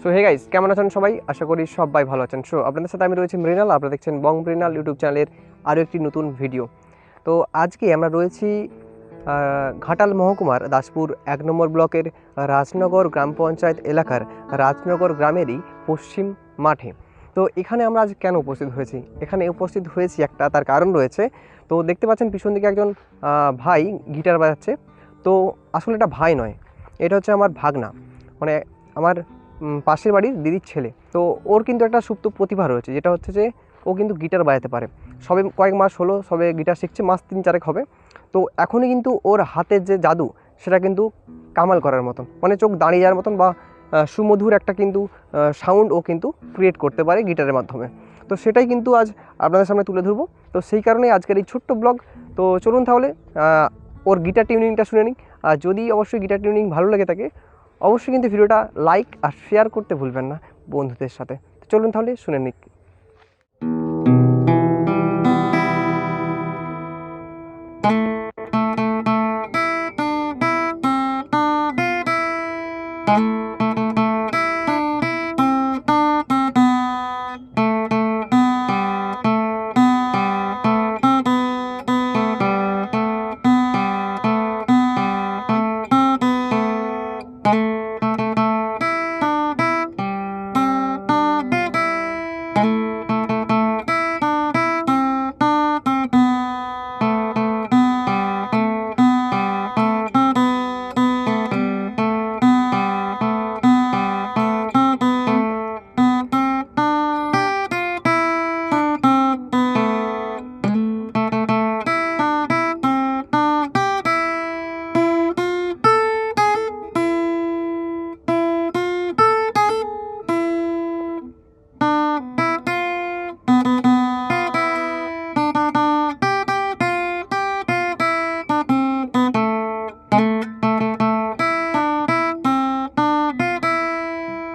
So hey guys কেমন আছেন সবাই? আশা করি সবাই ভালো আছেন। সো আপনাদের সাথে আমি রয়েছি মৃণাল। আপনারা দেখছেন বং মৃণাল ইউটিউব চ্যানেলের আরও একটি নতুন ভিডিও। তো, আজকে আমরা রয়েছি ঘাটাল মহকুমার দাসপুর এক নম্বর ব্লকের রাজনগর গ্রাম পঞ্চায়েত এলাকার রাজনগর গ্রামেরই পশ্চিম মাঠে। তো, এখানে আমরা আজ কেন উপস্থিত হয়েছি? এখানে উপস্থিত হয়েছি একটা, তার কারণ রয়েছে। তো, দেখতে পাচ্ছেন পিছন দিকে একজন ভাই গিটার বাজাচ্ছে। তো আসলে এটা ভাই নয়, এটা হচ্ছে আমার ভাগনা। মানে আমার পাশের বাড়ির দিদির ছেলে। তো ওর কিন্তু একটা সুপ্ত প্রতিভা রয়েছে, যেটা হচ্ছে যে ও কিন্তু গিটার বাজাতে পারে। সবে কয়েক মাস হলো, সবে গিটার শিখছে, মাস তিন চারেক হবে। তো এখনই কিন্তু ওর হাতের যে জাদু, সেটা কিন্তু কামাল করার মতন। মানে চোখ দাঁড়িয়ে যাওয়ার মতন বা সুমধুর একটা কিন্তু সাউন্ড ও কিন্তু ক্রিয়েট করতে পারে গিটারের মাধ্যমে। তো সেটাই কিন্তু আজ আপনাদের সামনে তুলে ধরবো। তো সেই কারণে আজকের এই ছোট্ট ব্লগ তো চলুন তাহলে ওর গিটার টিউনিংটা শুনে নিই আর যদি অবশ্যই গিটার টিউনিং ভালো লেগে থাকে, অবশ্যই কিন্তু ভিডিওটা লাইক আর শেয়ার করতে ভুলবেন না বন্ধুদের সাথে। চলুন তাহলে শুনে নিক।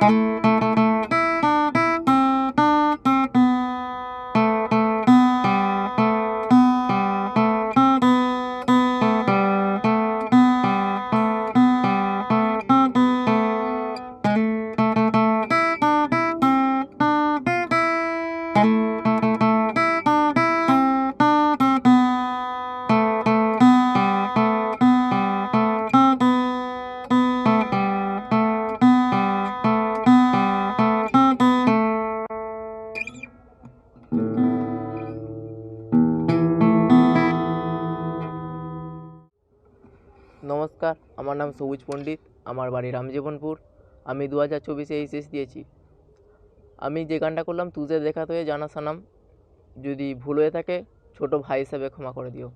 Música নমস্কার। আমার নাম সবুজ পণ্ডিত। আমার বাড়ি রামজীবনপুর। আমি দু হাজার চব্বিশে এইচএস দিয়েছি। আমি যে গানটা করলাম তুজে দেখা তো জানা সানাম। যদি ভুল হয়ে থাকে, ছোট ভাই হিসাবে ক্ষমা করে দিও।